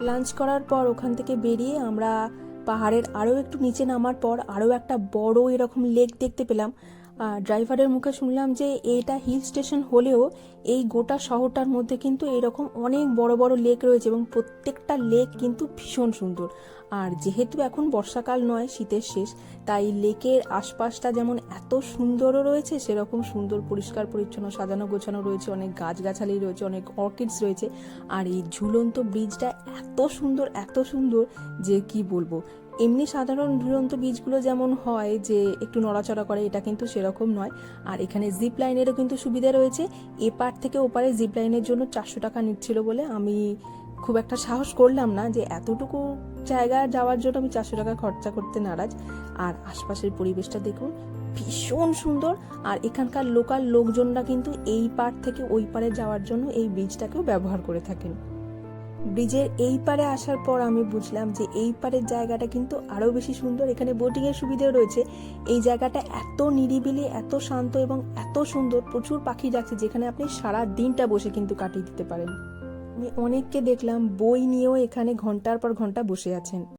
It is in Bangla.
লাঞ্চ করার পর ওখান থেকে বেরিয়ে আমরা পাহাড়ের আরও একটু নিচে নামার পর আরও একটা বড় এরকম লেক দেখতে পেলাম। ড্রাইভারের মুখে শুনলাম যে এটা হিল স্টেশন হলেও এই গোটা শহরটার মধ্যে কিন্তু এরকম অনেক বড় বড় লেক রয়েছে এবং প্রত্যেকটা লেক কিন্তু ভীষণ সুন্দর। আর যেহেতু এখন বর্ষাকাল নয়, শীতের শেষ, তাই লেকের আশপাশটা যেমন এত সুন্দরও রয়েছে, সেরকম সুন্দর, পরিষ্কার, পরিচ্ছন্ন, সাজানো গোছানো রয়েছে, অনেক গাছগাছালি রয়েছে, অনেক অর্কিডস রয়েছে। আর এই ঝুলন্ত ব্রিজটা এত সুন্দর এত সুন্দর যে কি বলব? এমনি সাধারণ ঝুলন্ত বীজগুলো যেমন হয় যে একটু নড়াচড়া করে, এটা কিন্তু সেরকম নয়। আর এখানে জিপ লাইনেরও কিন্তু সুবিধা রয়েছে। এপার থেকে ওপারে জিপ লাইনের জন্য চারশো টাকা নিচ্ছিল বলে আমি খুব একটা সাহস করলাম না যে এতটুকু জায়গা যাওয়ার জন্য আমি চারশো টাকা খরচা করতে নারাজ। আর আশপাশের পরিবেশটা দেখুন, ভীষণ সুন্দর। আর এখানকার লোকাল লোকজনরা কিন্তু এই পার থেকে ওই পারে যাওয়ার জন্য এই বীজটাকেও ব্যবহার করে থাকেন। ব্রিজের এই পারে আসার পর আমি বুঝলাম যে এই পারের জায়গাটা কিন্তু আরও বেশি সুন্দর। এখানে বোটিংয়ের সুবিধেও রয়েছে। এই জায়গাটা এত নিরিবিলি, এত শান্ত এবং এত সুন্দর, প্রচুর পাখি ডাকছে যেখানে আপনি সারা দিনটা বসে কিন্তু কাটিয়ে দিতে পারেন। আমি অনেককে দেখলাম বই নিয়েও এখানে ঘণ্টার পর ঘণ্টা বসে আছেন।